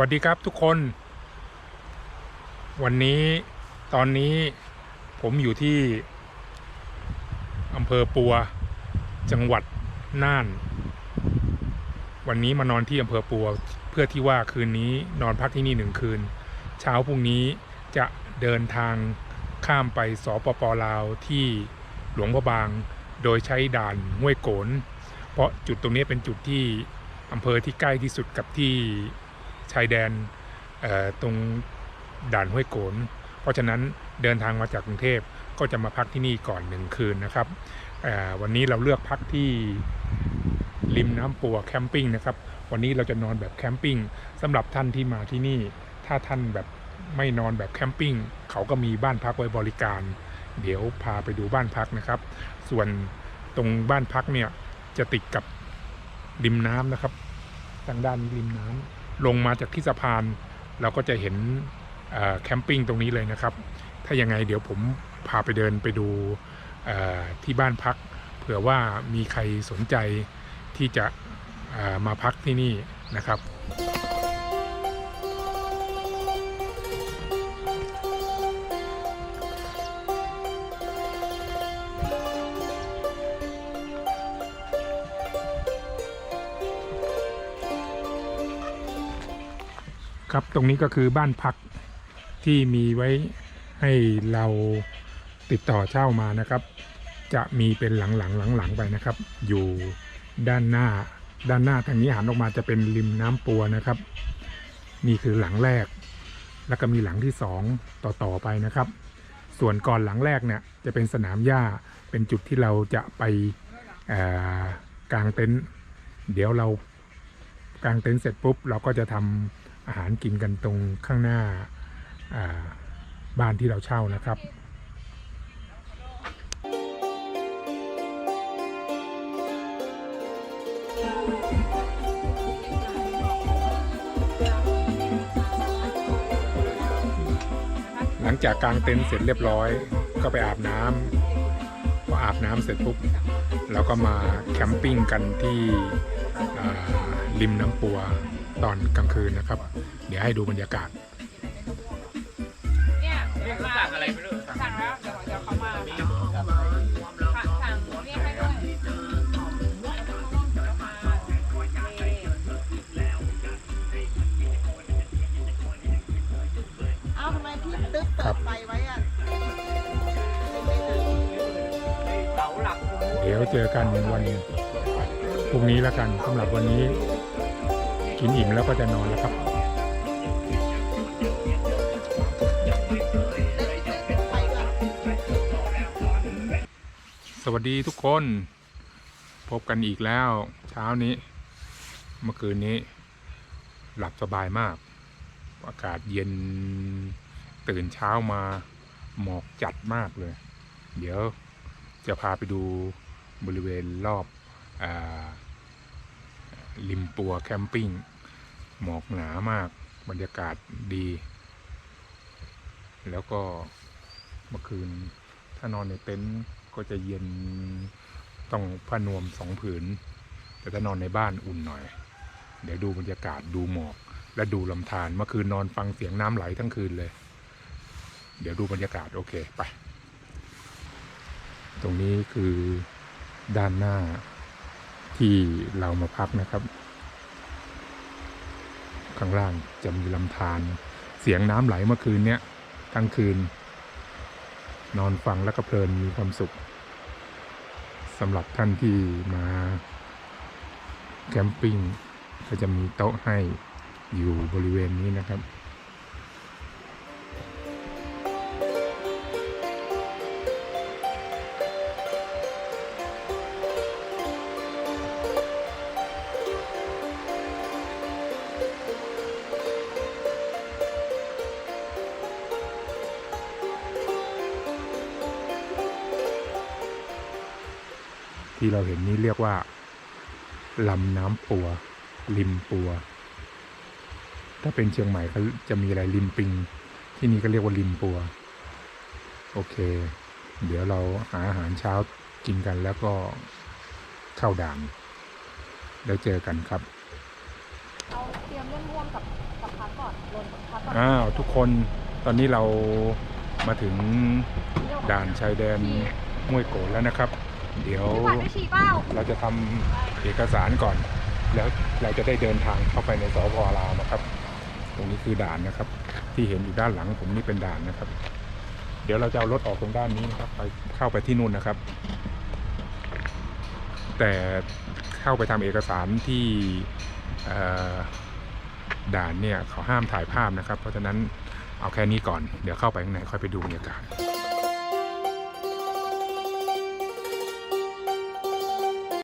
วัสดีครับทุกคน วันนี้ตอนนี้ผมอยู่ที่อำเภอปัว จังหวัดน่าน วันนี้มานอนที่อำเภอปัว เพื่อที่ว่าคืนนี้นอนพักที่นี่หนึ่งคืน เช้าพรุ่งนี้จะเดินทางข้ามไปสปปลาวที่หลวงพระบาง โดยใช้ด่านห้วยโกน เพราะจุดตรงนี้เป็นจุดที่อำเภอที่ใกล้ที่สุดกับที่ ชายแดนตรงด่านห้วยโกนเพราะฉะนั้นเดินทางมาจากกรุงเทพก็จะมาพักที่นี่ก่อนหนึ่งคืนนะครับ วันนี้เราเลือกพักที่ริมน้ำปัวแคมปิ้งนะครับ วันนี้เราจะนอนแบบแคมปิ้งสำหรับท่านที่มาที่นี่ ถ้าท่านแบบไม่นอนแบบแคมปิ้งเขาก็มีบ้านพักไว้บริการ เดี๋ยวพาไปดูบ้านพักนะครับ ส่วนตรงบ้านพักเนี่ยจะติดกับริมน้ำนะครับ ทางด้านนี้ริมน้ำ ลงมาจากที่สะพาน เราก็จะเห็นแคมปิ้งตรงนี้เลยนะครับ ถ้ายังไงเดี๋ยวผมพาไปเดินไปดูที่บ้านพัก เผื่อว่ามีใครสนใจที่จะมาพักที่นี่นะครับ ครับ ตรงนี้ก็คือบ้านพักที่มีไว้ให้เราติดต่อเช่ามานะครับ จะมีเป็นหลังๆหลังๆไปนะครับ อยู่ด้านหน้าด้านหน้าทางนี้หันออกมาจะเป็นริมน้ำปัวนะครับ นี่คือหลังแรก แล้วก็มีหลังที่สองต่อๆไปนะครับ ส่วนก่อนหลังแรกเนี่ยจะเป็นสนามหญ้าเป็นจุดที่เราจะไปกางเต็นท์เดี๋ยวเรากางเต็นท์เสร็จปุ๊บ เราก็จะทำ อาหารกินกันตรงข้างหน้าาบ้านที่เราเช่านะครับหลังจากกางเต็นท์เสร็จเรียบร้อย ก็ไปอาบน้ำพออาบน้ำเสร็จปุ๊บเราก็มาแคมปิ้งกันที่ริมน้ำปัว ตอนกลางคืนนะครับ เดี๋ยวให้ดูบรรยากาศ เนี่ยนี่เขาสั่งอะไรไม่รู้สั่งแล้วเดี๋ยวเดี๋ยวเขามาสั่งสั่งเรียกให้ด้วยเอ้าทำไมพี่ตึ๊บครัเปิบดไฟไว้อะเสาหลักเดี๋ยวเจอกันวันพรุ่งนี้แล้วกันสำหรับวันนี้ กินอิ่มแล้วก็จะนอนแล้วครับสวัสดีทุกคน พบกันอีกแล้ว เช้านี้ เมื่อคืนนี้ หลับสบายมาก อากาศเย็นตื่นเช้ามาหมอกจัดมากเลย เดี๋ยวจะพาไปดูบริเวณรอบอาริมปัวแคมปิ้ง หมอกหนามาก บรรยากาศดี แล้วก็เมื่อคืน ถ้านอนในเต็นท์ก็จะเย็นต้องผ้านวมสองผืน แต่ถ้านอนในบ้านอุ่นหน่อย เดี๋ยวดูบรรยากาศดูหมอก และดูลำธารเมื่อคืนนอนฟังเสียงน้ำไหลทั้งคืนเลย เดี๋ยวดูบรรยากาศโอเคไป ตรงนี้คือด้านหน้าที่เรามาพักนะครับ ข้างล่างจะมีลำธารเสียงน้ำไหลเมื่อคืนเนี้ยทั้งคืน นอนฟังแล้วก็เพลินมีความสุขสำหรับท่านที่มาแคมปิ้งก็จะมีโต๊ะให้อยู่บริเวณนี้นะครับ ที่เราเห็นนี้เรียกว่าลำน้ำปัว ริมปัว ถ้าเป็นเชียงใหม่เขาจะมีอะไรริมปิง ที่นี่ก็เรียกว่าริมปัว โอเค เดี๋ยวเราหาอาหารเช้ากินกันแล้วก็เข้าด่านแล้วเจอกันครับเอาเตรียมร่วมๆกับสักพักก่อนลนสักพักก่อนอ้าวทุกคนตอนนี้เรามาถึงด่านชายแดนห้วยโกนแล้วนะครับ เดี๋ยวพี่ผัดได้ฉี่เปล่าเราจะทำเอกสารก่อน แล้วเราจะได้เดินทางเข้าไปในสพลาวนะครับ ตรงนี้คือด่านนะครับ ที่เห็นอยู่ด้านหลังผมนี่เป็นด่านนะครับ เดี๋ยวเราจะเอารถออกตรงด้านนี้นะครับไปเข้าไปที่นู่นนะครับ แต่เข้าไปทำเอกสารที่เอ่อด่านเนี่ยเขาห้ามถ่ายภาพนะครับ เพราะฉะนั้นเอาแค่นี้ก่อน เดี๋ยวเข้าไปข้างในค่อยไปดูบรรยากาศ